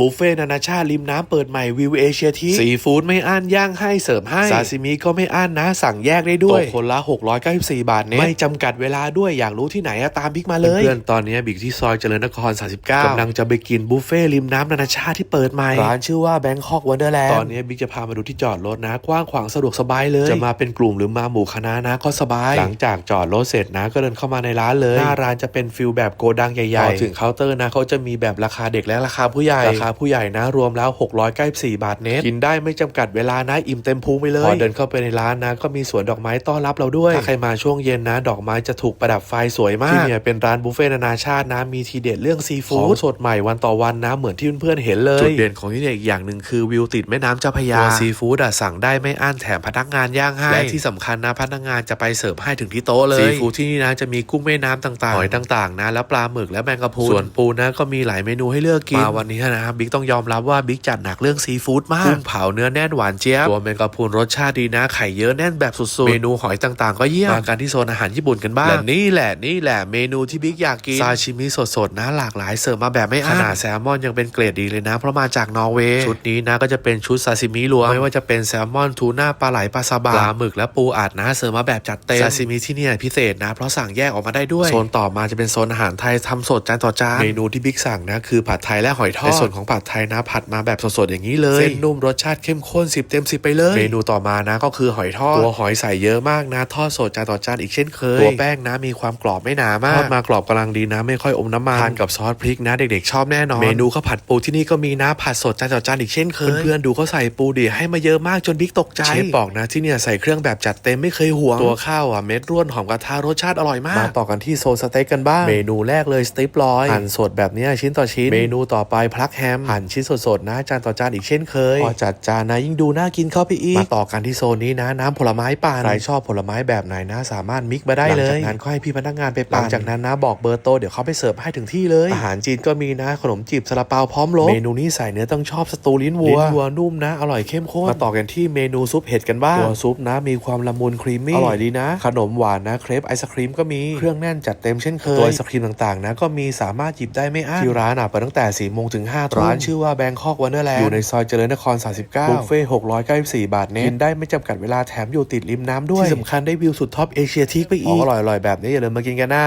บุฟเฟ่ต์นานาชาติริมน้ำเปิดใหม่วิวเอเชียทีซีฟู้ดไม่อั้นย่างให้เสิร์ฟให้ซาซิมิก็ไม่อั้นนะ สั่งแยกได้ด้วยตกคนละ 694 บาทเน็ตไม่จำกัดเวลาด้วยอยากรู้ที่ไหนอะตามบิ๊กมาเลยเพื่อนๆตอนนี้บิ๊กที่ซอยเจริญนคร 39กำลังจะไปกินบุฟเฟ่ต์ริมน้ำนานาชาติที่เปิดใหม่ร้านชื่อว่าแบงคอกวันเดอร์แลนด์ตอนนี้บิ๊กจะพามาดูที่จอดรถนะ กว้างขวางสะดวกสบายเลย จะมาเป็นกลุ่มหรือมาหมู่คณะนะก็สบาย หลังจากจอดรถเสร็จนะก็เดินเข้ามาในร้านเลยหน้าร้านจะเป็นฟิลแบบโกดังใหญ่ๆพอถึงเคาน์เตอร์นะเขาจะมีแบบราคาเด็กและราคาผู้ใหญ่ราคาผู้ใหญ่นะรวมแล้ว 694 บาทเน็ตกินได้ไม่จำกัดเวลานะอิ่มเต็มพุงไปเลยพอเดินเข้าไปในร้านนะก็มีสวนดอกไม้ต้อนรับเราด้วยถ้าใครมาช่วงเย็นนะ ดอกไม้จะถูกประดับไฟสวยมากที่เนี่ยเป็นร้านบุฟเฟ่ต์นานาชาตินะมีทีเด็ดเรื่องซีฟู้ดของสดใหม่วันต่อวันนะเหมือนที่เพื่อนๆเห็นเลยจุดเด่นของที่เนี่ยอีกอย่างหนึ่งคือวิวติดแม่น้ำเจ้าพระยาตัวซีฟู้ดอะสั่งได้ไม่อั้นแถมพนักงานย่างให้และที่สำคัญนะพนักงานจะไปเสิร์ฟให้ถึงที่โต๊ะเลยซีฟู้ดที่นี่นะจะมีกุ้งแม่น้ำต่างๆหอยต่างๆนะแล้วปลาหมึกและแมงกะพรุนส่วนปูนะก็มีหลายเมนูให้เลือกกินมาวันนี้นะครับบิ๊กต้องยอมรับว่าบิ๊กจัดหนักเรื่องซีฟู้ดมากกุ้งเผาเนื้อแน่นหวานเจี๊ยบตัวแมงกะพรุนรสชาติดีนะไข่เยอะแน่นแบบสุดๆเมนูหอยต่างๆ ก็เยี่ยมมากันที่โซนอาหารญี่ปุ่นกันบ้างและนี่แหละนี่แหละเมนูที่บิ๊กอยากกินซาชิมิสดๆนะหลากหลายเสิร์ฟมาแบบไม่อั้นขนาดแซลมอนยังเป็นเกรดดีเลยนะ เพราะมาจากนอร์เวย์ชุดนี้นะก็จะเป็นชุดซาซิมิรวมไม่ว่าจะเป็นแซลมอนทูน่าปลาไหลปลาซาบะปลาหมึกและปูอัดนะเสิร์ฟมาแบบจัดเต็มซาซิมิที่เนี่ยพิเศษนะ เพราะสั่งแยกออกมาได้ด้วยโซนต่อมาจะเป็นโซนอาหารไทยทำสดจานต่อจานเมนูที่บิ๊กสั่งนะคือผัดไทยและหอยทอดในส่วนของผัดไทยนะผัดมาแบบสดๆอย่างนี้เลยเส้นนุ่มรสชาติเข้มข้น10เต็ม10ไปเลย เมนูต่อมานะก็คือหอยทอดตัวหอยใส่เยอะมากนะทอดสดจานต่อจานอีกเช่นเคยตัวแป้งนะมีความกรอบไม่หนามากทอดมากรอบกำลังดีนะไม่ค่อยอมน้ำมันทานกับซอสพริกนะเด็กๆชอบแน่นอนเมนูข้าวผัดปูที่นี่ก็มีนะผัดสดจานต่อจานอีกเช่นเคยเพื่อนๆดูเขาใส่ปูดิให้มาเยอะมากจนบิ๊กตกใจเชฟบอกนะที่เนี่ยใส่เครื่องแบบจัดเต็มไม่เคยห่วงตัวข้าวอะเม็ดร่วนหอมกระทะรสชาติอร่อยมากมาต่อกันที่โซนสเต็กกันบ้างเมนูแรกเลยสเต็กลอยหั่นสดแบบเนี้ยชิ้นต่อชิ้นเมนูต่อไปพลักแฮมหั่นชิ้นสดๆนะจานต่อจานอีกเช่นเคยพอจัดจานนะยิ่งดูน่ากินเข้าไปอีกมาต่อกันที่โซนนี้นะ น้ำผลไม้ปั่นใครชอบผลไม้แบบไหนนะ สามารถมิกมาได้เลยหลังจากนั้นก็ให้พี่พนักงานไปปั่นหลังจากนั้นนะบอกเบอร์โตะเดี๋ยวเขาไปเสิร์ฟให้ถึงที่เลยอาหารจีนก็มีนะขนมจีบซาลาเปาพร้อมรสเมนูนี้ใส่เนื้อต้องชอบสตูลิ้นวัวลิ้นวัวนุ่มนะอร่อยเข้มข้นมาต่อกันที่เมนูซุปเห็ดกันบ้างตัวซุปนะ มีความละมุนครีมมี่อร่อยดีนะ ขนมหวานนะเครปไอศครีมก็มีเครื่องแน่นจัดเต็มเช่นเคยตัวไอศครีมต่างๆนะก็มีสามารถหยิบได้ไม่อั้นที่ร้านอะเปิดตั้งแต่4โมงถึง5ทุ่มร้านชื่อว่าแบงคอกวันเดอร์แลนด์อยู่ในซอยเจริญนคร 39บุฟเฟ่694 บาทเน้นกินได้ไม่จำกัดเวลาแถมอยู่ติดริมน้ำด้วยที่สำคัญได้วิวสุดท็อปเอเชียทีกไปอีกอร่อยๆแบบนี้อย่าลืมมากินกันนะ